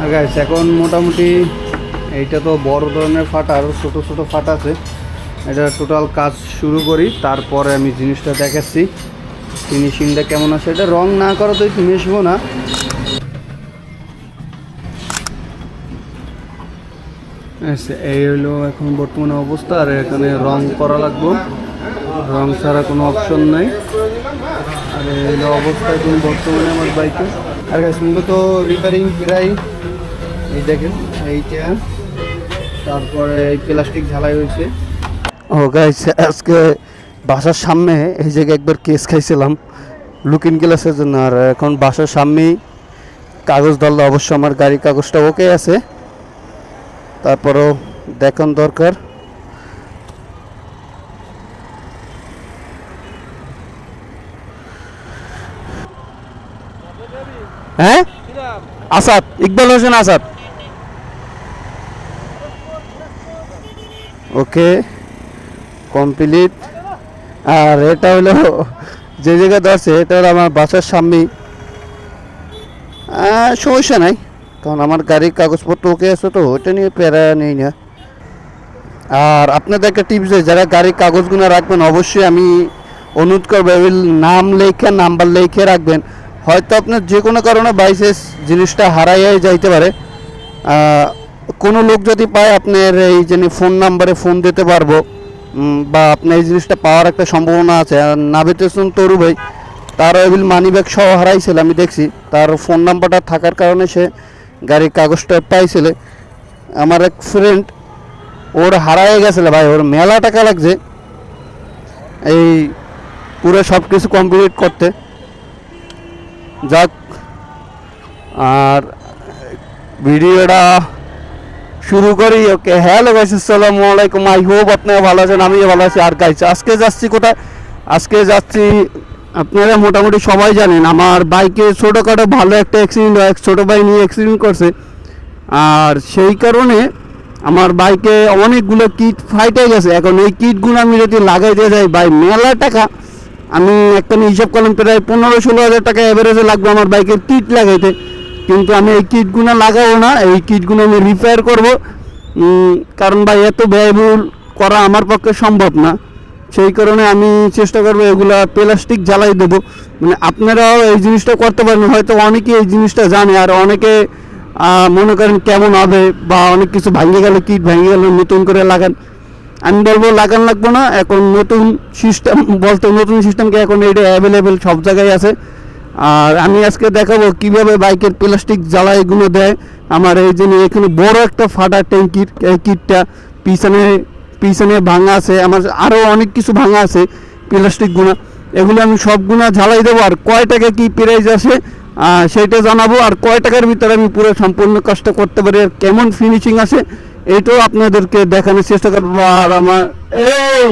আর guys এখন মোটামুটি এইটা তো বড় ধরনের ফাটা আরও ছোটো ছোটো ফাটা আছে। এটা টোটাল কাজ শুরু করি, তারপরে আমি জিনিসটা দেখাচ্ছি। ফিনিশিংটা কেমন আছে? এটা রং না করা তো মিশবো না। এই হলো এখন বর্তমানে অবস্থা, আর এখানে রং করা লাগবে। রং ছাড়া কোনো অপশন নাই। আর এই হলো অবস্থা এখন বর্তমানে আমার বাইকে আর মূলত রিপেয়ারিং প্রায় এই দেখেন এইটা তারপরে এই প্লাস্টিক ঝালাই হয়েছে। ও গাইস আজকে বাসার সামনে এই জায়গায় একবার কেস খাইছিলাম। লুকিং গ্লাসের জন্য আর এখন বাসার সামনেই কাগজ ধরলে অবশ্য আমার গাড়ির কাগজটা ওকে আছে। তারপরও দেখান দরকার। হ্যাঁ? আসাদ ইকবাল হোসেন আসাদ। ওকে কমপ্লিট আর এটা হলো যে জায়গায় ধরছে এটা হলো আমার বাসার সামনেই। আহ, সমস্যা নাই কারণ আমার গাড়ির কাগজপত্র ওকে আছে তো ওটা নিয়ে প্যারা নেই না। আর আপনাদের একটা টিপস যারা গাড়ির কাগজগুলো রাখবেন অবশ্যই আমি অনুরোধ করব নাম লেখে নাম্বার লেখে রাখবেন। হয়তো আপনার যে কোনো কারণে বাইসেস জিনিসটা হারাইয়ে যাইতে পারে। কোনো লোক যদি পায়, আপনার এই যিনি ফোন নাম্বারে ফোন দিতে পারব বা আপনার এই জিনিসটা পাওয়ার একটা সম্ভাবনা আছে। আর নাবিতেছুন তরু ভাই, তার এবিল মানি ব্যাগ সহ হারাইছিল, আমি দেখছি। তার ফোন নাম্বারটা থাকার কারণে সে গাড়ির কাগজটা পাইছিল। আমার এক ফ্রেন্ড ওর হারাই গেছিল ভাই, ওর মেলা টাকা লাগছে। এই পুরো সব কিছু কমপ্লিট করতে। যাক, আর ভিডিওটা শুরু করি ওকে হ্যালো গাইস আসসালামু আলাইকুম। আই হোপ আপনারা ভালো আছেন, আমিও ভালো আছি। আর গাইস আজকে যাচ্ছি কোথায়? আজকে যাচ্ছি, আপনারা মোটামুটি সবাই জানেন, আমার বাইকে ছোটোখাটো ভালো একটা অ্যাক্সিডেন্ট হয় ছোটো ভাই নিয়ে অ্যাক্সিডেন্ট করছে। আর সেই কারণে আমার বাইকে অনেকগুলো কিট ফাইটে গেছে। এখন এই কিটগুলো আমি যদি লাগাইতে যাই, ভাই, মেলা টাকা। আমি একটা হিসাব করলাম, প্রায় পনেরো ষোলো হাজার টাকা অ্যাভারেজে লাগবে আমার বাইকের কিট লাগাইতে। কিন্তু আমি এই কিটগুলো লাগাবো না, এই কিটগুলো আমি রিপেয়ার করব। কারণ ভাই, এত ব্যয়বহুল করা আমার পক্ষে সম্ভব না। সেই কারণে আমি চেষ্টা করব এগুলা প্লাস্টিক জ্বালাই দেবো। মানে আপনারাও এই জিনিসটা করতে পারেন, হয়তো অনেকে এই জিনিসটা জানে, আর অনেকে মনে করেন কেমন হবে বা অনেক কিছু ভাঙে গেলে, কিট ভেঙে গেলে, নতুন করে লাগান। আমি বলব লাগান লাগবো না, এখন নতুন সিস্টেম বলতে নতুন সিস্টেমকে এখন এটা অ্যাভেলেবেল সব জায়গায় আছে। আর আমি আজকে দেখাবো কীভাবে বাইকের প্লাস্টিক জ্বালা এগুলো দেয়। আমার এই জন্য এখানে বড় একটা ফাটা ট্যাঙ্কির কিটটা পিছনে পিছনে ভাঙা আছে। আমার আরও অনেক কিছু ভাঙা আছে প্লাস্টিকগুলো। এগুলো আমি সবগুলো ঝালাই দেবো। আর কয় টাকা কি প্রাইস আসে সেইটা জানাব। আর কয় টাকার ভিতরে আমি পুরো সম্পূর্ণ কাজটা করতে পারি আর কেমন ফিনিশিং আছে এটাও আপনাদেরকে দেখানোর চেষ্টা করব। আর আমার এই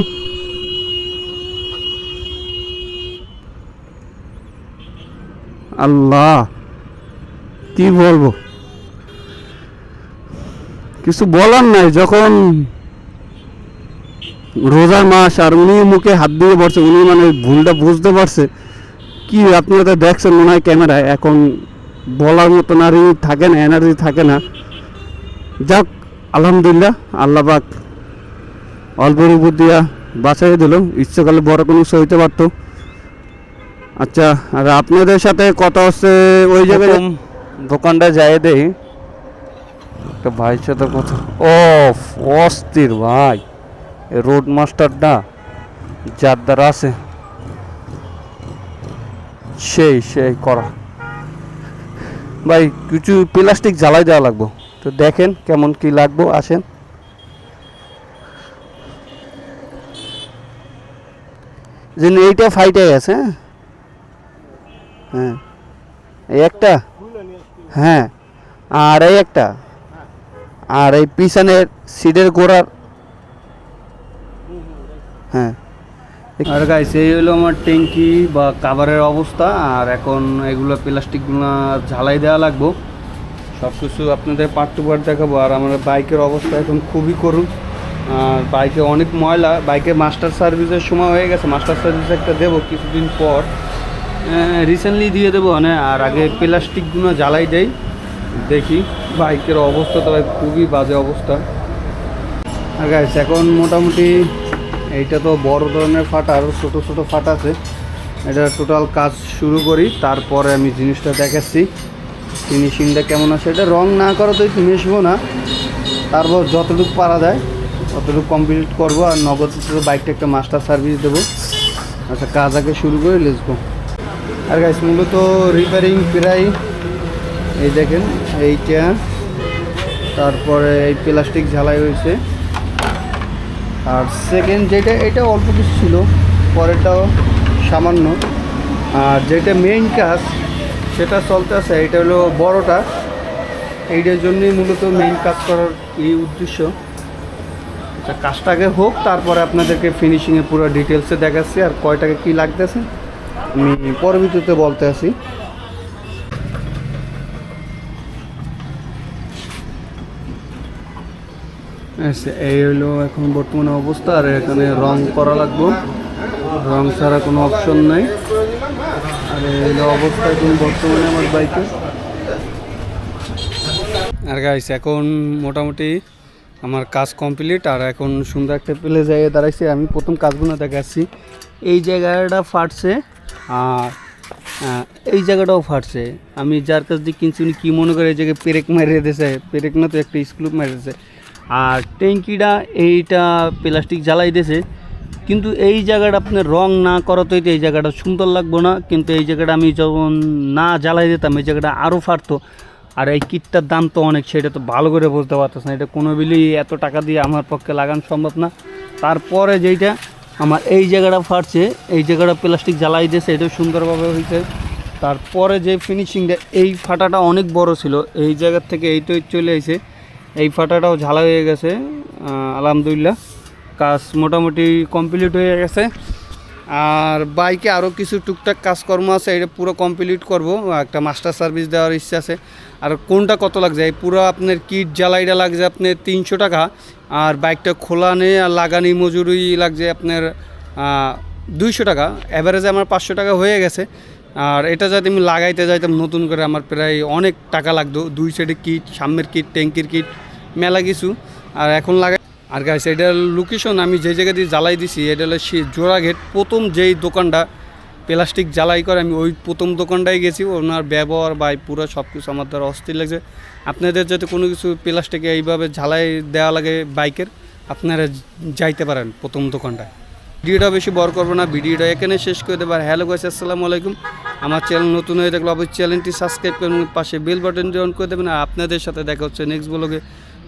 আল্লাহ, কি বলব? কিছু বলার নাই, যখন রোজার মাস আর উনি মুখে হাত দিয়ে পড়ছে উনি মানে ভুলটা বুঝতে পারছে, কি আপনারা তো দেখছেন মনে হয় ক্যামেরায়, এখন বলার মতন আর থাকে না এনার্জি থাকে না। যাক, আলহামদুলিল্লাহ, আল্লাহ পাক অল্পের উপর দিয়া বাঁচাই দিল ইচ্ছে করলে বড় কোনো হইতে পারতো। আচ্ছা আর আপনাদের সাথে কথা হচ্ছে ওই জায়গায় দোকানটা যাই দেই। একটা ভাইয়ের সাথে কথা ও অস্থির ভাই। রোড মাস্টারটা যার দ্বারা আছে। সেই সেই করা। ভাই কিছু প্লাস্টিক জ্বালাই দেওয়া লাগবো। তো দেখেন কেমন কি লাগবো আসেন। যে এইটা ফাইটে গেছে হ্যাঁ হ্যাঁ? এই একটা? হ্যাঁ। আর এই একটা? আর এই পিছনের সিটের গোড়ার? হ্যাঁ। আর গাইস এই হলো আমার ট্যাঙ্কি বা কাভারের অবস্থা। আর এখন এগুলো প্লাস্টিকগুলো ঝালাই দেওয়া লাগবো। সব কিছু আপনাদের পার্ট টু পার্ট দেখাবো। আর আমার বাইকের অবস্থা এখন খুবই করুন আর বাইকে অনেক ময়লা। বাইকে মাস্টার সার্ভিসের সময় হয়ে গেছে। মাস্টার সার্ভিস একটা দেবো কিছুদিন পর। রিসেন্টলি দিয়ে দেবো মানে আর আগে প্লাস্টিকগুলো জ্বালাই দেই, দেখি। বাইকের অবস্থা তো খুবই বাজে অবস্থা। আর এখন মোটামুটি এইটা তো বড় ধরনের ফাটা আরও ছোটো ছোটো ফাটা আছে। এটা টোটাল কাজ শুরু করি, তারপরে আমি জিনিসটা দেখাচ্ছি। ফিনিশিংটা কেমন আছে, এটা রং না করা তো মিশবো না। তারপর যতটুকু পারা যায়, ততটুকু কমপ্লিট করব, আর নগদ বাইকটা একটা মাস্টার সার্ভিস দেবো। আচ্ছা কাজ আগে শুরু করে লেসবো আর গাইস মূলত রিপেয়ারিং প্রায়, এই দেখেন, এইটা, তারপরে এই প্লাস্টিক ঝালাই হয়েছে। আর সেকেন্ড যেটা, এটা অল্প কিছু ছিল, পরেরটাও সামান্য। আর যেটা মেইন কাজ, সেটা চলতে আছে, এটা হলো বড়টা। এইটার জন্যই মূলত মেইন কাজ করার এই উদ্দেশ্য। আচ্ছা কাজটাকে হোক, তারপরে আপনাদেরকে ফিনিশিংয়ে পুরো ডিটেলসে দেখাচ্ছি, আর কয় টাকা কী লাগতেছে। আমি পরবর্তীতে বলতে আছি আচ্ছা, এই হলো এখন বর্তমানে অবস্থা আর এখানে রং করা লাগবে। রং ছাড়া কোনো অপশন নাই। আর এই হলো অবস্থা এখন বর্তমানে আমার বাইকে। আর গাইস এখন মোটামুটি আমার কাজ কমপ্লিট আর এখন সুন্দর একটা প্লে জায়গায় দাঁড়াইছে। আমি প্রথম কাজগুলো দেখাচ্ছি। এই জায়গাটা ফাটছে। আর এই জায়গাটাও ফাটছে। আমি যার কাছ দিয়ে কিনছি, উনি কী মনে করে এই জায়গায় পেরেক মেরে দিয়েছে? পেরেক না তো একটা স্ক্রুপ মেরে দিয়েছে আর ট্যাঙ্কিটা এইটা প্লাস্টিক জ্বালাই দিয়েছে। কিন্তু এই জায়গাটা আপনি রং না করাতেই তো এই জায়গাটা সুন্দর লাগবো না। কিন্তু এই জায়গাটা আমি যখন না জ্বালাই দিতাম, এই জায়গাটা আরও ফাটতো। আর এই কিটটার দাম তো অনেক, সেটা তো ভালো করে বুঝতে পারতেছ না এটা কোনো বিলি এত টাকা দিয়ে আমার পক্ষে লাগানো সম্ভব না। তারপরে যেইটা আমার এই জায়গাটা ফাটছে, এই জায়গাটা প্লাস্টিক জ্বালাই দিয়েছে, এটাও সুন্দরভাবে হয়েছে। তারপরে যে ফিনিশিংটা এই ফাটাটা অনেক বড় ছিল। এই জায়গার থেকে এইটাই চলে এসে এই ফাটাটাও ঝালা হয়ে গেছে আলহামদুলিল্লাহ। কাজ মোটামুটি কমপ্লিট হয়ে গেছে। আর বাইকে আরও কিছু টুকটাক কাজকর্ম আছে, এটা পুরো কমপ্লিট করব। একটা মাস্টার সার্ভিস দেওয়ার ইচ্ছা আছে। আর কোনটা কত লাগছে? এই পুরো আপনার কিট জ্বালাইটা লাগছে আপনার তিনশো টাকা। আর বাইকটা খোলানে আর লাগানি মজুরি লাগছে আপনার দুইশো টাকা। অ্যাভারেজে আমার পাঁচশো টাকা হয়ে গেছে। আর এটা যাতে আমি লাগাইতে যাইতাম নতুন করে আমার প্রায় অনেক টাকা লাগতো। দুই সাইডে কিট সামনের কিট ট্যাঙ্কির কিট মেলা কিছু। আর এখন লাগাই আর গাইছে এটার লোকেশন আমি যে জায়গা দিয়ে জ্বালাই দিছি, এটা হলো সে জোড়াঘেট প্রথম যেই দোকানটা প্লাস্টিক জ্বালাই করে, আমি ওই প্রথম দোকানটায় গেছি। ওনার ব্যবহার বা পুরো সব কিছু আমার দ্বারা অস্থির লাগছে। আপনাদের যাতে কোনো কিছু প্লাস্টিকে এইভাবে ঝালাই দেওয়া লাগে বাইকের, আপনারা যাইতে পারেন প্রথম দোকানটায়। ভিডিওটা বেশি বড় করব না, ভিডিওটা এখানে শেষ করে দেবার হ্যালো গাইস আসসালামু আলাইকুম। আমার চ্যানেল নতুন হয়ে থাকলে অবশ্যই চ্যানেলটি সাবস্ক্রাইব করবেন পাশে বেল বাটনটি অন করে দেবেন। আর আপনাদের সাথে দেখা হচ্ছে নেক্সট ব্লগে